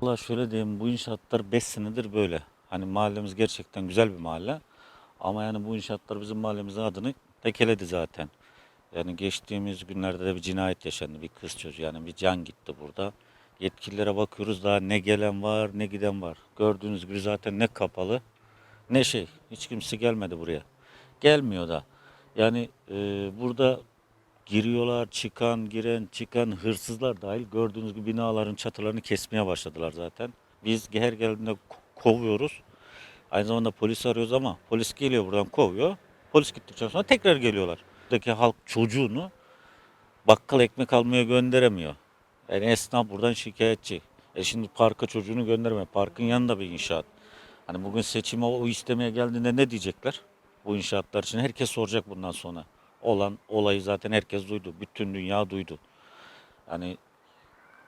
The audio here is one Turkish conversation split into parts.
Valla şöyle diyeyim bu inşaatlar 5 senedir böyle. Hani mahallemiz gerçekten güzel bir mahalle. Ama yani bu inşaatlar bizim mahallemizin adını tekeledi zaten. Yani geçtiğimiz günlerde de bir cinayet yaşandı. Bir kız çocuğu yani bir can gitti burada. Yetkililere bakıyoruz daha ne gelen var ne giden var. Gördüğünüz gibi zaten ne kapalı ne şey. Hiç kimse gelmedi buraya. Gelmiyor da. Yani e, burada giriyorlar, çıkan, giren, çıkan hırsızlar dahil gördüğünüz gibi binaların çatılarını kesmeye başladılar zaten. Biz her geldiğinde ko- kovuyoruz. Aynı zamanda polis arıyoruz ama polis geliyor buradan kovuyor. Polis gittikten sonra tekrar geliyorlar. Buradaki halk çocuğunu bakkal ekmek almaya gönderemiyor. Yani esnaf buradan şikayetçi. E şimdi parka çocuğunu gönderme. Parkın yanında bir inşaat. Hani bugün seçime o istemeye geldiğinde ne diyecekler? Bu inşaatlar için herkes soracak bundan sonra. Olan olayı zaten herkes duydu. Bütün dünya duydu. Yani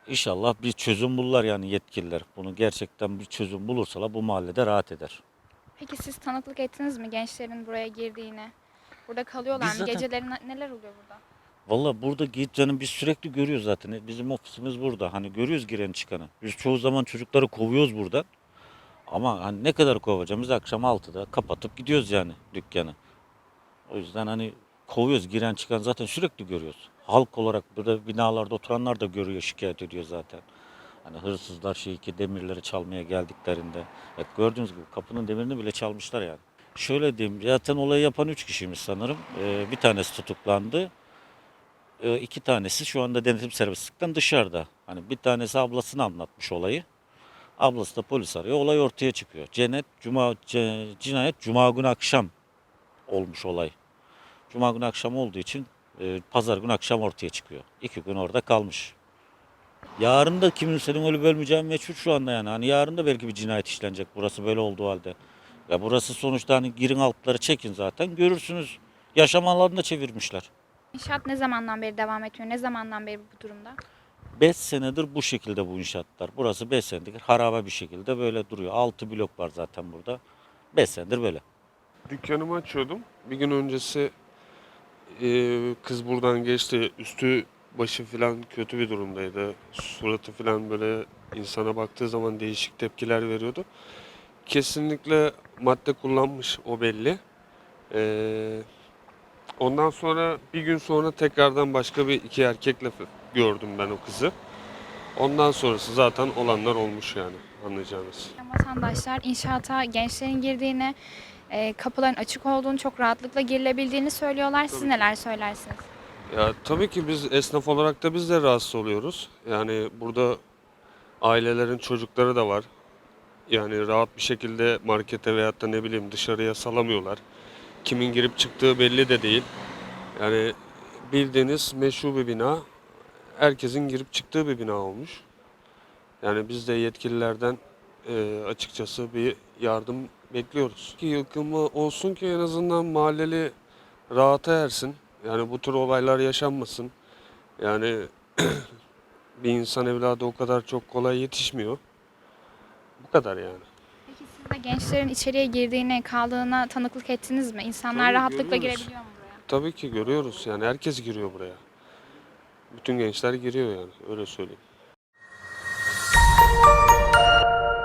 inşallah bir çözüm bulurlar yani yetkililer. Bunu gerçekten bir çözüm bulursalar bu mahallede rahat eder. Peki siz tanıklık ettiniz mi gençlerin buraya girdiğine? Burada kalıyorlar Biz mı? zaten- Geceleri ne- neler oluyor burada? Valla burada canım biz sürekli görüyoruz zaten. Bizim ofisimiz burada. Hani görüyoruz giren çıkanı. Biz çoğu zaman çocukları kovuyoruz buradan. Ama hani ne kadar kovacağım? Biz akşam 6'da kapatıp gidiyoruz yani dükkanı. O yüzden hani kovuyoruz. Giren çıkan zaten sürekli görüyoruz. Halk olarak burada binalarda oturanlar da görüyor, şikayet ediyor zaten. Hani hırsızlar şey ki demirleri çalmaya geldiklerinde. Evet, gördüğünüz gibi kapının demirini bile çalmışlar yani. Şöyle diyeyim zaten olayı yapan 3 kişiymiş sanırım. Ee, bir tanesi tutuklandı. E, iki tanesi şu anda denetim serbestlikten dışarıda. Hani bir tanesi ablasını anlatmış olayı. Ablası da polis arıyor. Olay ortaya çıkıyor. Cennet cuma cinayet cuma günü akşam olmuş olay. Cuma günü akşam olduğu için e, pazar günü akşam ortaya çıkıyor. İki gün orada kalmış. Yarın da kimsenin ölüp ölmeyeceği meçhul şu anda yani. Hani yarın da belki bir cinayet işlenecek burası böyle olduğu halde. Ya burası sonuçta hani girin altları çekin zaten görürsünüz. Yaşam alanını çevirmişler. İnşaat ne zamandan beri devam ediyor? Ne zamandan beri bu durumda? 5 senedir bu şekilde bu inşaatlar. Burası 5 senedir harabe bir şekilde böyle duruyor. 6 blok var zaten burada. 5 senedir böyle. Dükkanımı açıyordum. Bir gün öncesi e, kız buradan geçti. Üstü başı falan kötü bir durumdaydı. Suratı falan böyle insana baktığı zaman değişik tepkiler veriyordu. Kesinlikle madde kullanmış o belli. E, ondan sonra bir gün sonra tekrardan başka bir iki erkekle gördüm ben o kızı. Ondan sonrası zaten olanlar olmuş yani anlayacağınız. Vatandaşlar inşaata gençlerin girdiğini, e, kapıların açık olduğunu, çok rahatlıkla girilebildiğini söylüyorlar. Siz Tabii. neler söylersiniz? Ya tabii ki biz esnaf olarak da biz de rahatsız oluyoruz. Yani burada ailelerin çocukları da var. Yani rahat bir şekilde markete veyahut da ne bileyim dışarıya salamıyorlar. Kimin girip çıktığı belli de değil. Yani bildiğiniz meşru bir bina. Herkesin girip çıktığı bir bina olmuş. Yani biz de yetkililerden e, açıkçası bir yardım bekliyoruz. Ki yıkılma olsun ki en azından mahalleli rahata ersin. Yani bu tür olaylar yaşanmasın. Yani bir insan evladı o kadar çok kolay yetişmiyor. Bu kadar yani. Peki siz de gençlerin içeriye girdiğine, kaldığına tanıklık ettiniz mi? İnsanlar Tabii, rahatlıkla görüyoruz. girebiliyor mu buraya? Tabii ki görüyoruz yani herkes giriyor buraya. Bütün gençler giriyor yani öyle söyleyeyim.